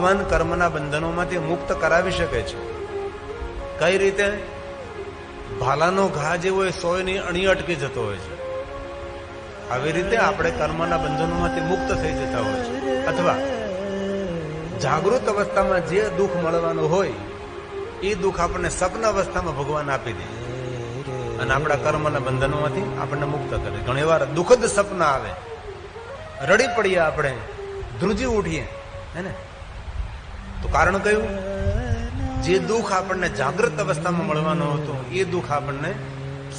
ભગવાન કર્મના બંધનોમાંથી મુક્ત કરાવી શકે છે. કઈ રીતે? ભાલાનો ઘા જે હોય સોયની અણી અટકી જતો હોય છે. આવી રીતે આપણે કર્મના બંધનોમાંથી મુક્ત થઈ જતા હોય છે. અથવા જાગૃત અવસ્થામાં જે દુઃખ મળવાનું હોય એ દુઃખ આપણને સપન અવસ્થામાં ભગવાન આપી દે. અને આપણા કર્મના બંધનોમાંથી આપણને મુક્ત કરે ઘણી વાર દુઃખદ સપના આવે. રડી પડીએ આપણે. ધ્રુજી ઉઠીએ. હે ને? તો કારણ કયું? જે દુઃખ આપણને જાગૃત અવસ્થામાં મળવાનો હતો એ દુઃખ આપણને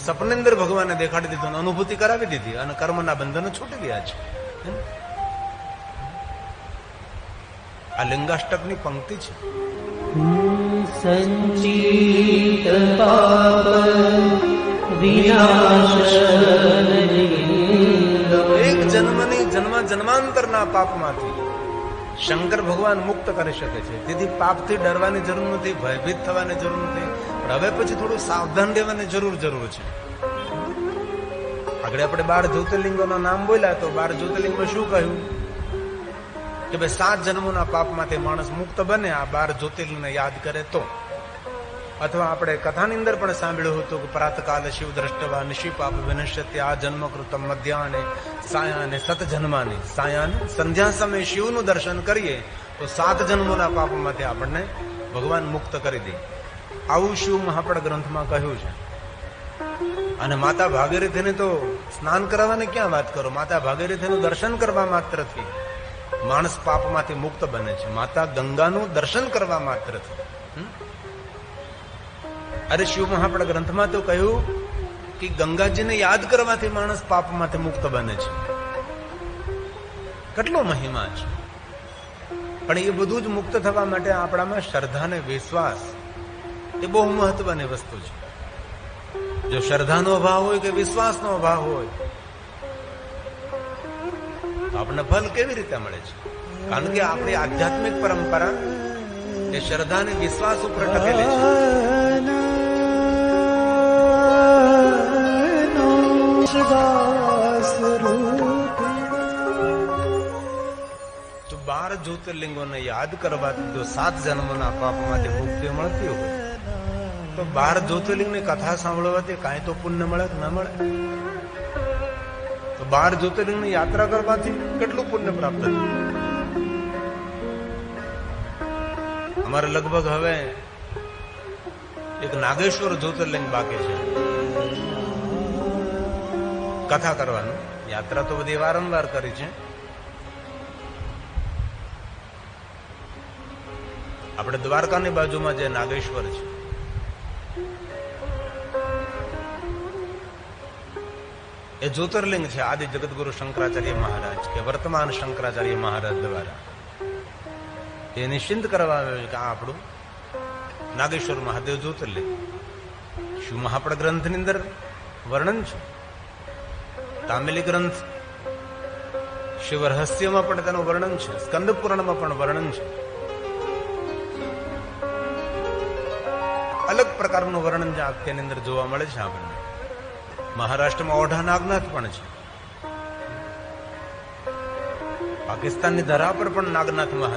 સપનની ભગવાને દેખાડી દીધું અનુભૂતિ કરાવી દીધી અને કર્મના બંધનો છૂટી ગયા છે. આ લિંગાષ્ટકની પંક્તિ છે. એક જન્મની જન્મ જન્માંતરના પાપમાંથી શંકર ભગવાન મુક્ત કરી શકે છે. તેથી પાપથી ડરવાની જરૂર નથી, ભયભીત થવાની જરૂર નથી. હવે પછી થોડું સાવધાન રહેવાની જરૂર જરૂર છે. આગળ આપણે બાર જ્યોતિર્લિંગોના નામ બોલ્યા તો બાર જ્યોતિર્લિંગમાં શું કહ્યું? કે ભાઈ સાત જન્મોના પાપમાંથી માણસ મુક્ત બને, આ બાર જ્યોતિર્લિંગને યાદ કરે તો. અથવા આપણે કથાની અંદર પણ સાંભળ્યું હતું કે પ્રાતકાલે શિવ દ્રષ્ટવા નિશિ પાપ વિનશ્યત્ય આ જન્મ કૃતમ મધ્યાને સાયાને સત જન્માની સાયાને સંધ્યા સમયે શિવનું દર્શન કરીએ તો સાત જન્મોના પાપમાંથી આપણને ભગવાન મુક્ત કરી દે. આવું શિવ મહાપડ ગ્રંથમાં કહ્યું છે. અને માતા ભાગીરથીને તો સ્નાન કરાવવાની ક્યાં વાત કરો? માતા ભાગીરથીનું દર્શન કરવા માત્રથી માણસ પાપમાંથી મુક્ત બને છે. માતા ગંગાનું દર્શન કરવા માત્રથી. હમ? અરે શિવ મહાપડ ગ્રંથમાં તો કહ્યું કે ગંગાજીને યાદ કરવાથી માણસ પાપમાંથી મુક્ત બને છે. કેટલો મહિમા છે. પણ એ બધું જ મુક્ત થવા માટે આપણામાં શ્રદ્ધા ને વિશ્વાસ એ બહુ મહત્વની વસ્તુ છે. જો શ્રદ્ધાનો અભાવ હોય કે વિશ્વાસનો અભાવ હોય, તો આપણને ફલ કેવી રીતે મળે છે? કારણ કે આપણી આધ્યાત્મિક પરંપરા એ શ્રદ્ધા અને વિશ્વાસ ઉપર ટકેલી છે. બાર જ્યોતિર્લિંગોને યાદ કરવાથી જો સાત જન્મના પાપમાંથી મુક્તિ મળતી હોય. તો બાર જ્યોતિર્લિંગની કથા સાંભળવાથી કાંઈ તો પુણ્ય મળે કે ન મળે? તો બાર જ્યોતિર્લિંગની યાત્રા કરવાથી કેટલું પુણ્ય પ્રાપ્ત થયું? અમારે લગભગ હવે એક નાગેશ્વર જ્યોતિર્લિંગ બાકી છે. કથા કરવાનું. યાત્રા તો બધી વારંવાર કરી છે. આપણે દ્વારકાની બાજુમાં જે નાગેશ્વર છે. એ જ્યોતિર્લિંગ છે આદિ જગતગુરુ શંકરાચાર્ય મહારાજ કે વર્તમાન શંકરાચાર્ય મહારાજ દ્વારા. એ નિશ્ચિંત કરવા આવ્યો કે આ આપણું નાગેશ્વર મહાદેવ જ્યોતિર્લિંગ. શિવ મહાપડ ગ્રંથની અંદર વર્ણન છે? તામિલી ગ્રંથ શિવ રહસ્યમાં પણ તેનું વર્ણન છે. સ્કંદ પુરાણમાં પણ વર્ણન છે. અલગ પ્રકારનું વર્ણન તેની અંદર જોવા મળે છે આપણને મહારાષ્ટ્રમાં ઓઢા નાગનાથ પણ છે. પાકિસ્તાનની ધરા પર પણ નાગનાથ મહાદેવ